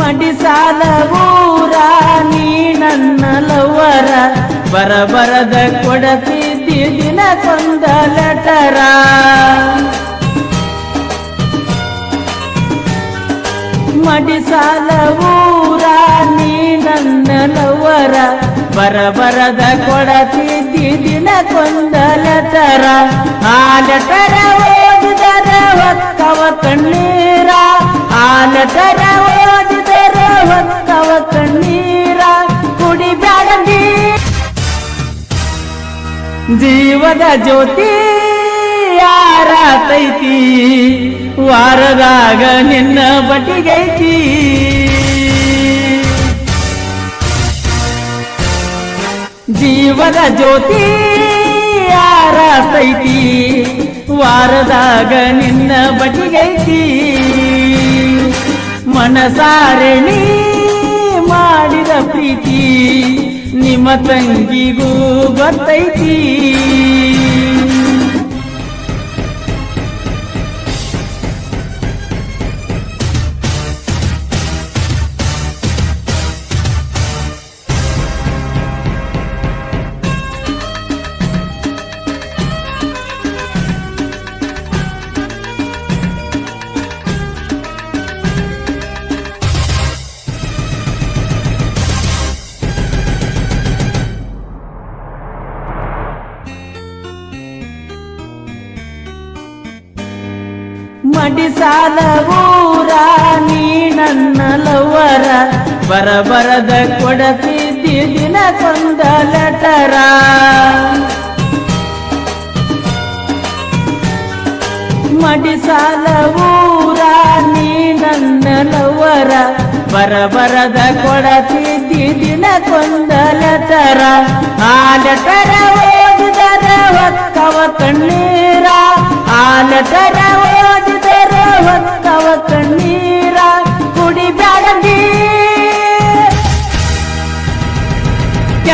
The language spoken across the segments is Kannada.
ಮಡಿಸಾಲ ಊರ, ನೀ ನನ್ನ ಲವರ. ಬರ ಬರದ ಕೊಡತಿದ್ದಿ ಕೊಂದ ಲಟರ. ಮಡಿಸಾಲ ನೀ ನನ್ನ ಲವರ. ಬರ ಬರದ ಕೊಡತಿದ್ದಿ ಕೊಂದ ಲಟರ. ಆ ಲಟರ ಓದಿದರ ಒಕ್ಕವ ಕಣ್ಣೀರ. ಆ ಲೆಟರ ಜೀವದ ಜ್ಯೋತಿ ಯಾರತೈತಿ? ವಾರದಾಗ ನಿನ್ನ ಬಟಿಗೈತಿ. ಜೀವದ ಜ್ಯೋತಿ ಯಾರತೈತಿ? ವಾರದಾಗ ನಿನ್ನ ಬಟಿಗೈತಿ. ಮನಸಾರಣಿ ಮಾಡಿದ ಪ್ರೀತಿ. ನಿಮ್ಮ ತಂಗಿಗೂ ಗೊತ್ತೈತಿ. ಮಡಿಸಾಲ ಊರ ನೀ ನನ್ನ ಲವರ. ಬರ ಬರದ ದಿನ ಕೊಂದ ಲಟರ. ಮಡಿಸಾಲ ಊರ ನೀ ನನ್ನ ಲವರ. ಬರಬರದ ಬರದ ದಿನ ಕೊಂದ ಲಟರ. ಆ ಲಟರ ಓದಿದರ ಒಕ್ಕವ ಕಣ್ಣೀರ. ಆ ಲೆಟರ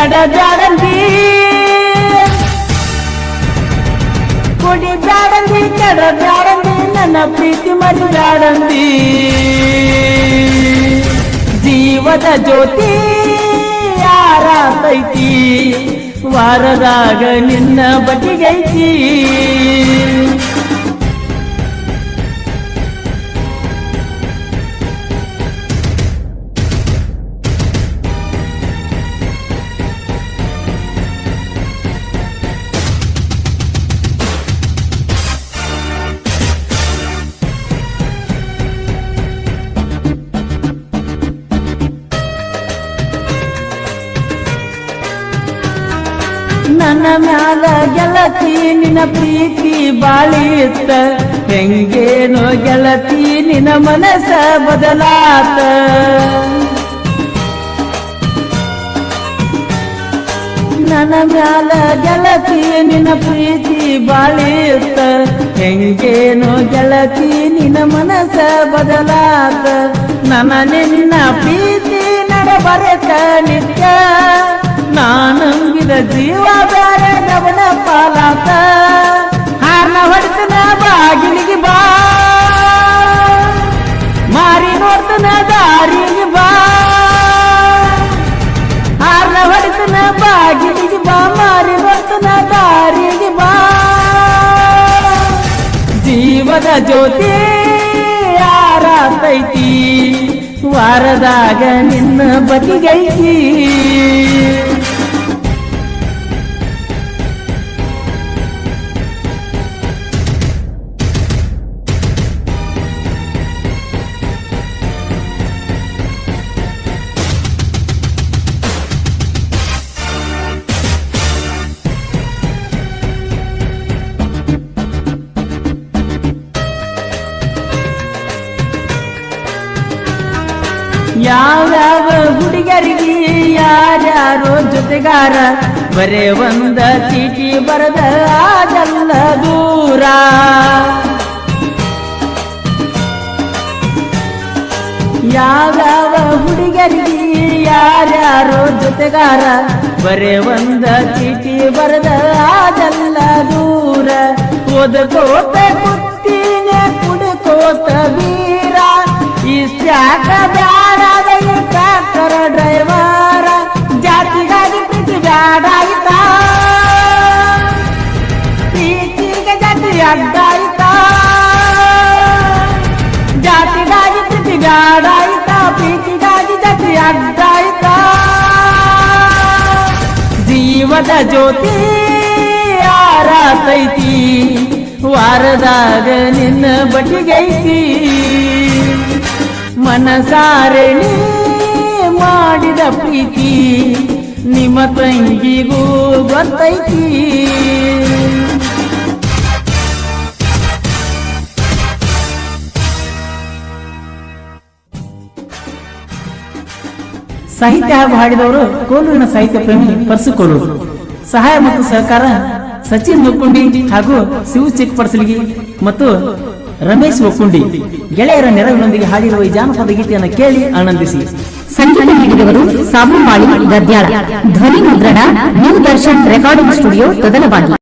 ಕೆಡಬ್ಯಾಡಂದಿ ಕುಡಿಬ್ಯಾಡಂದಿ ಕೆಡಬ್ಯಾಡಂದಿ ನನ್ನ ಪ್ರೀತಿ ಮರಿಬ್ಯಾಡಂದಿ ಜೀವದ ಜ್ಯೋತಿ ಯಾರಾತೈತಿ? ವಾರದಾಗ ನಿನ್ನ ಬಟಿಗೈತಿ ನನ್ನ ಮ್ಯಾಲ ಗೆಲತಿ ನಿನ್ನ ಪ್ರೀತಿ ಬಾಳಿತ್ತ ಹೆಂಗೇನೋ ಗೆಲತಿ ನಿನ್ನ ಮನಸ ಬದಲಾತ. ನನ್ನ ಮ್ಯಾಲ ಗೆಲತಿ ನಿನ್ನ ಪ್ರೀತಿ ಬಾಳಿತ್ತ ಹೆಂಗೇನೋ ಗೆಲತಿ ನಿನ್ನ ಮನಸ ಬದಲಾತ. ನನ್ನ ನಿನ್ನ ಪ್ರೀತಿ ನಡಬರಕ ನಿತ್ಯ. ನಾನಂಗಿದ ಜೀವ ಬೇರೆ ನವನ ಪಾಲಾತ ಹಾರ್ನ ಹೊಡಿತನ ಬಾಗಿಲಿಗೆ ಬಾ. ಮಾರಿ ನೋಡ್ತನ ದಾರಿಗೆ ಬಾ. ಹಾರ್ನ ಹೊಡಿತನ ಬಾಗಿಲಿಗೆ ಬಾ. ಮಾರಿ ನೋಡ್ತನ ದಾರಿಗೆ ಬಾ. ಜೀವದ ಜ್ಯೋತಿ ಯಾರಾತೈತಿ? ವಾರದಾಗ ನಿನ್ನ ಬದಿಗೈತಿ ಯಾವ್ಯಾವ ಹುಡುಗರಿಗೆ ಯಾರ್ಯಾರೋ ಜೊತೆಗಾರ? ಬರೇ ಒಂದ ಚೀಟಿ ಬರದ ಆದಲ್ಲ ದೂರ. ಯಾವ್ಯಾವ ಹುಡುಗರಿಗೆ ಯಾರ್ಯಾರೋ ಜೊತೆಗಾರ? ಬರೇ ಒಂದ ಚೀಟಿ ಬರದ ಆದಲ್ಲ ದೂರ. ಓದಕೋತ ಕುತ್ತೀನೆ ಕುಡಕೋತ ವೀರ. ಈ ಇಷ್ಟ್ಯಾಕ ಜೀವದ ಜ್ಯೋತಿ ಆರಾತೈತಿ. ವಾರದಾಗ ನಿನ್ನ ಬಟಿಗೈತಿ ಮನಸಾರಣಿ ಮಾಡಿದ ಪ್ರೀತಿ ನಿಮ್ಮ ತಂಗಿಗೂ ಗೊತ್ತೈತಿ. ಸಾಹಿತ್ಯ ಹಾಡಿದವರು ಕೋಲೂರಿನ ಸಾಹಿತ್ಯ ಪ್ರೇಮಿ ಪರ್ಸುಕೋಲೂರು ಸಹಾಯ ಮತ್ತು ಸಹಕಾರ ಸಚಿನ್ ಮುಕ್ಕುಂಡಿ ಹಾಗೂ ಶಿವು ಚಿಕ್ಕಪಡಸಲಿಗಿ ಮತ್ತು ರಮೇಶ್ ಒಕ್ಕುಂಡಿ ಗೆಳೆಯರ ನೆರವಿನೊಂದಿಗೆ ಹಾಡಿರುವ ಈ ಜಾನಪದ ಗೀತೆಯನ್ನು ಕೇಳಿ ಆನಂದಿಸಿ. ಸಂಗೀತ ನೀಡಿದವರು ಸಾಬುಮಾಳಿ ಗದ್ಯಾಳ ಧ್ವನಿ ಮುದ್ರಣ, new Darshan recording studio Todalabagi.